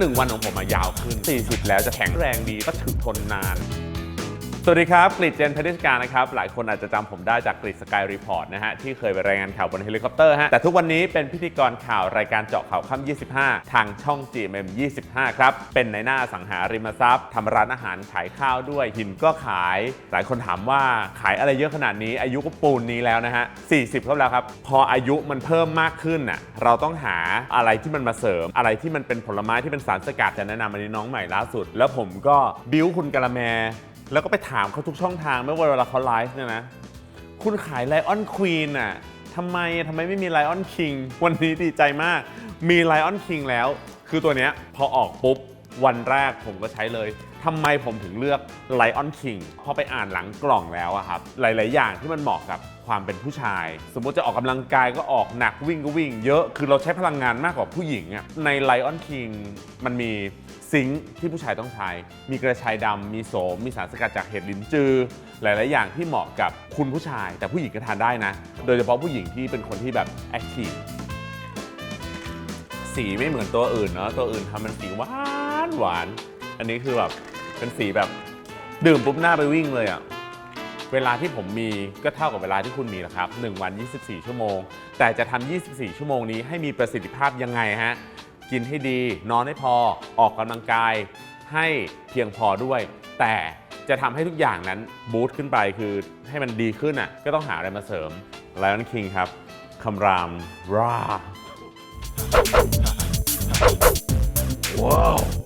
หนึ่งวันของผมมายาวขึ้น 40 แล้วจะแข็งแรงดีก็ถึกทนนาน สวัสดีครับกริดเจนพนิชการนะครับ หลายคนอาจจะจำผมได้จากกริดสกายรีพอร์ตนะฮะ ที่เคยไปรายงานข่าวบนเฮลิคอปเตอร์ฮะ แต่ทุกวันนี้เป็นพิธีกรข่าวรายการเจาะข่าวค่ำ25 ทางช่อง GMM 25 ครับ เป็นในหน้าสังหาริมทรัพย์ทำร้านอาหารขายข้าวด้วย หินก็ขาย หลายคนถามว่าขายอะไรเยอะขนาดนี้ อายุก็ปูนนี้แล้วนะฮะ 40ครับแล้วครับ พออายุมันเพิ่มมากขึ้นน่ะ เราต้องหาอะไรที่มันมาเสริม อะไรที่มันเป็นผลไม้ที่เป็นสารสกัดจะแนะนำอันนี้น้องใหม่ล่าสุด แล้วผมก็บิ้วคุณกะละแม แล้วก็ไปถามเขาทุกช่องทางไม่ว่าเวลาเขาไลฟ์เนี่ยนะ คุณขายไลออนควีนอะทำไมทำไมไม่มีไลออนคิงวันนี้ดีใจมาก มีไลออนคิงแล้ว คือตัวเนี้ยพอออกปุ๊บ วันแรกผมก็ใช้เลยทำไมผมถึงเลือกไลออนคิงพอไปอ่านหลังกล่องแล้วอะครับ หลาย ๆ อย่างที่มันเหมาะกับความเป็นผู้ชาย สมมติจะออกกำลังกายก็ออกหนักวิ่งก็วิ่ง เยอะคือเราใช้พลังงานมากกว่าผู้หญิงอะในไลออนคิงมันมีซิงค์ที่ผู้ชายต้องใช้ มีกระชายดำมีโสม มีสารสกัดจากเห็ดลิ้นจือ หลาย ๆ อย่างที่เหมาะกับคุณผู้ชาย แต่ผู้หญิงก็ทานได้นะ โดยเฉพาะผู้หญิงที่เป็นคนที่แบบแอคทีฟสีไม่เหมือนตัวอื่นเนาะตัวอื่นทำเป็นสีหวา หวาน อันนี้คือแบบเป็นสีแบบดื่มปุ๊บหน้าไปวิ่งเลยอะ่ะ เวลาที่ผมมีก็เท่ากับเวลาที่คุณมีนะครับ 1 วัน 24 ชั่วโมง แต่จะทำ24 ชั่วโมงนี้ให้มีประสิทธิภาพยังไงฮะ กินให้ดี นอนให้พอ ออกกำลังกาย ให้เพียงพอด้วย แต่จะทำให้ทุกอย่างนั้นบูตขึ้นไปคือให้มันดีขึ้นอะ่ะ ก็ต้องหาอะไรมาเสริม Lion King ครับคำรามรา Whoa.